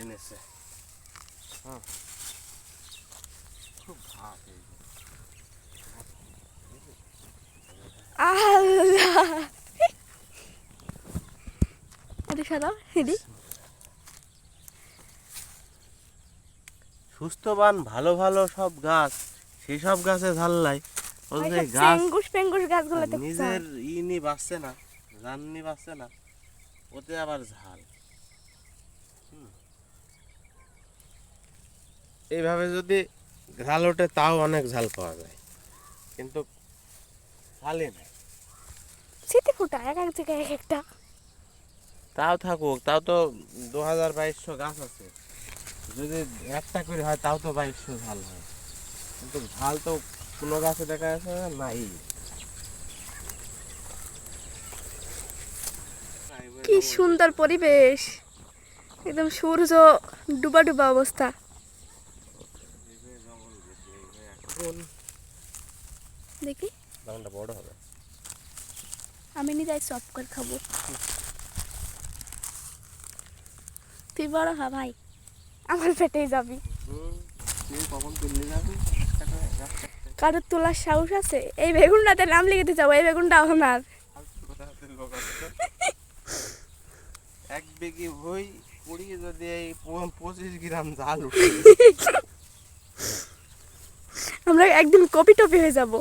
এনেছে। হ্যাঁ খুব ঘাস এই আল্লাহ সুস্থবান ভালো ভালো সব গাছ সেই সব গাছে ঝাল্লাই ওই গাছ পেঙ্গুস গাছগুলোতে নিজের ই নি বাঁচছে না জান নি বাঁচছে না ওতে আবার ঝাল। হুম। এইভাবে যদি ঝাল ওঠে তাও অনেক ঝাল পাওয়া যায়। কিন্তু ঝালে না শীতে ফুটা এক এক জায়গায় এক একটা। তাও থাকুক তাও তো দু হাজার বাইশশো গাছ আছে। যদি একটা করে হয় তাও তো বাইশশো ঝাল হয়। কিন্তু ঝাল তো কোনো গাছে দেখা যাচ্ছে না নাই। কি সুন্দর পরিবেশ। একদম সূর্য ডুবা ডুবা অবস্থা। দেখি। বাগানটা বড় হবে। আমি নি যাই চপ করে খাব। তুই বড় হ ভাই। আমার পেটেই যাবি। হুম, তুই কখন তুললি যাবি গাছ কাটা গাছ কাটতে কারোর তোলার সাহস আছে? এই বেগুনটাতে নাম লিখে যাব এই বেগুনটা আমার? এক বেগি হই পড়িয়ে যদি এই পঁচিশ গ্রাম জাল উঠে আমরা একদিন কপি টপি হয়ে যাব।